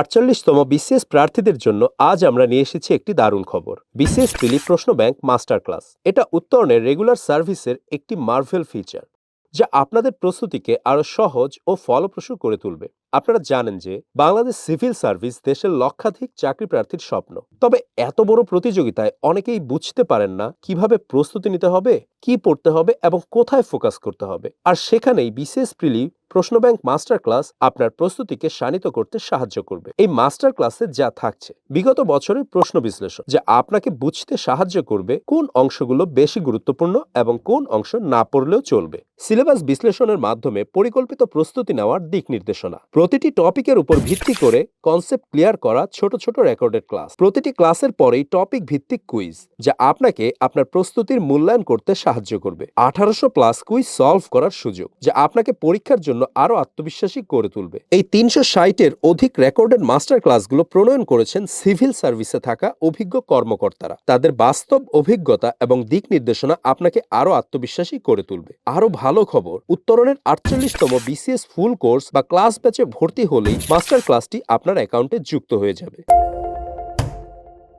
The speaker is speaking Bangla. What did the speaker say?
আটচল্লিশতম বিসিএস প্রার্থীদের জন্য আজ আমরা নিয়ে এসেছি একটি দারুণ খবর। বিসিএস প্রিলি প্রশ্ন ব্যাংক মাস্টার ক্লাস। এটা উত্তরণের রেগুলার সার্ভিসের একটি মার্ভেল ফিচার, যা আপনাদের প্রস্তুতিকে আরও সহজ ও ফলপ্রসূ করে তুলবে। আপনারা জানেন যে বাংলাদেশ সিভিল সার্ভিস দেশের লক্ষাধিক চাকরি প্রার্থীর স্বপ্ন। তবে এত বড় প্রতিযোগিতায় অনেকেই বুঝতে পারেন না কীভাবে প্রস্তুতি নিতে হবে, কি পড়তে হবে এবং কোথায় ফোকাস করতে হবে। আর সেখানেই বিশেষ প্রিলি প্রশ্ন ব্যাংক মাস্টার ক্লাস আপনার প্রস্তুতিকে শানিত করতে সাহায্য করবে। এই মাস্টার ক্লাসে যা থাকছে, বিগত বছরের প্রশ্ন বিশ্লেষণ, যা আপনাকে বুঝতে সাহায্য করবে কোন অংশগুলো বেশি গুরুত্বপূর্ণ এবং কোন অংশ না পড়লেও চলবে। সিলেবাস বিশ্লেষণের মাধ্যমে পরিকল্পিত প্রস্তুতি নেওয়ার দিক নির্দেশনা। প্রতিটি টপিকের উপর ভিত্তি করে কনসেপ্ট ক্লিয়ার করা ছোট ছোট রেকর্ডেড ক্লাস। প্রতিটি ক্লাসের পরেই টপিক ভিত্তিক কুইজ, যা আপনাকে আপনার প্রস্তুতির মূল্যায়ন করতে সাহায্য করবে। আঠারোশো প্লাস কুইজ সলভ করার সুযোগ, যা আপনাকে পরীক্ষার জন্য আরও আত্মবিশ্বাসী করে তুলবে। এই তিনশো ষাটের অধিক রেকর্ডেড মাস্টার ক্লাসগুলো প্রণয়ন করেছেন সিভিল সার্ভিসে থাকা অভিজ্ঞ কর্মকর্তারা। তাদের বাস্তব অভিজ্ঞতা এবং দিক নির্দেশনা আপনাকে আরও আত্মবিশ্বাসী করে তুলবে। আরও ভালো খবর, উত্তরণের আটচল্লিশতম বিসিএস ফুল কোর্স বা ক্লাস ব্যাচে ভর্তি হলেই মাস্টার ক্লাসটি আপনার অ্যাকাউন্টে যুক্ত হয়ে যাবে।